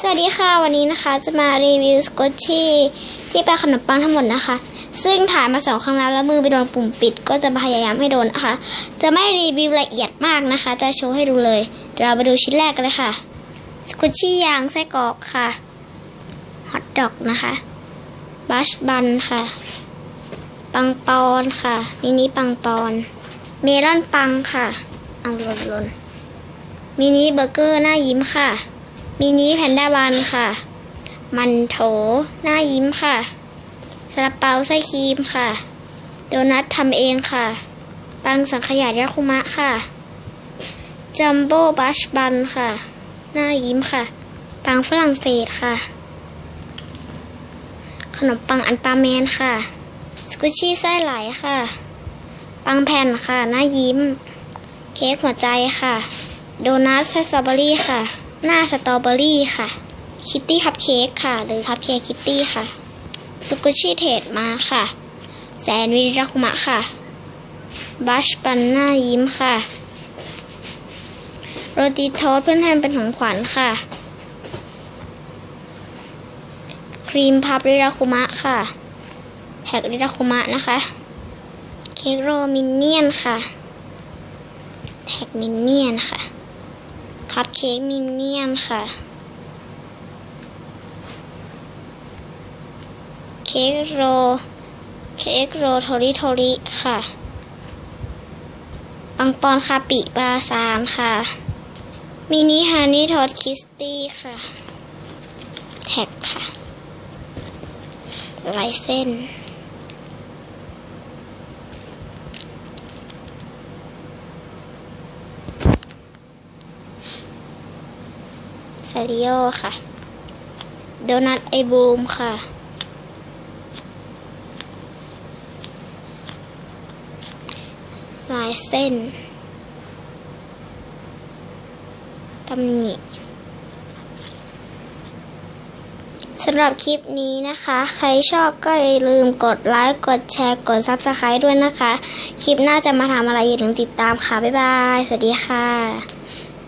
สวัสดีค่ะ วันนี้นะคะจะมารีวิวสกอตชี่ที่เป็นขนมปังทั้งหมดนะคะ ซึ่งถ่ายมาสองครั้งแล้วแล้วมือไปโดนปุ่มปิด ก็จะพยายามให้โดนนะคะ จะไม่รีวิวละเอียดมากนะคะ จะโชว์ให้ดูเลยเดี๋ยวเราไปดูชิ้นแรกกันเลยค่ะสกอตชี่ยางไส้กรอกค่ะฮอทดอกนะคะบัชบันค่ะ ปังปอนค่ะมินิปังปอน เมลอนปังค่ะเอาหล่นหล่นมินิเบอร์เกอร์หน้ายิ้มค่ะ มินิแพนด้าบันค่ะ มันโถ หน้ายิ้มค่ะซาลาเปาไส้ครีมค่ะ โดนัททำเองค่ะ ปังสังขยายาคุมะค่ะ จัมโบ้บัชบันค่ะ หน้ายิ้มค่ะ ปังฝรั่งเศสค่ะ ขนมปังอันปาแมนค่ะ สกุชชี่ไส้ไหลค่ะ ปังแผ่นค่ะ หน้ายิ้ม เค้กหัวใจค่ะ โดนัทไส้สตรอเบอรี่ค่ะ หน้าสตรอเบอรี่ค่ะ คิตตี้คัพเค้กค่ะ หรือคัพเค้กคิตตี้ค่ะสุกุชิเทดมาค่ะ แซนวิชราคุมะค่ะ บัชปันหน้ายิ้มค่ะ โรตีโทสเพื่อนแทนเป็นของขวัญค่ะ ครีมพับริราคุมะค่ะแทกริราคุมะนะคะ เค้กโรมินเนียนค่ะ แท็กมินเนียนค่ะ คัพเค้กมินเนี่ยนค่ะ เค้กโร เค้กโรโทริโทริค่ะ ปังปอนคาปิปลาซานค่ะ มินิฮันนี่ทอดคิสตี้ค่ะ แท็กค่ะลายเส้น ซาริโอค่ะ โดนัทไอบูมค่ะ ลายเส้นตำหนิสำหรับคลิปนี้นะคะ ใครชอบก็อย่าลืมกดไลค์กดแชร์กด Subscribe ด้วยนะคะ คลิปหน้าจะมาทำอะไรอย่าลืมติดตามค่ะ บ๊ายบาย สวัสดีค่ะ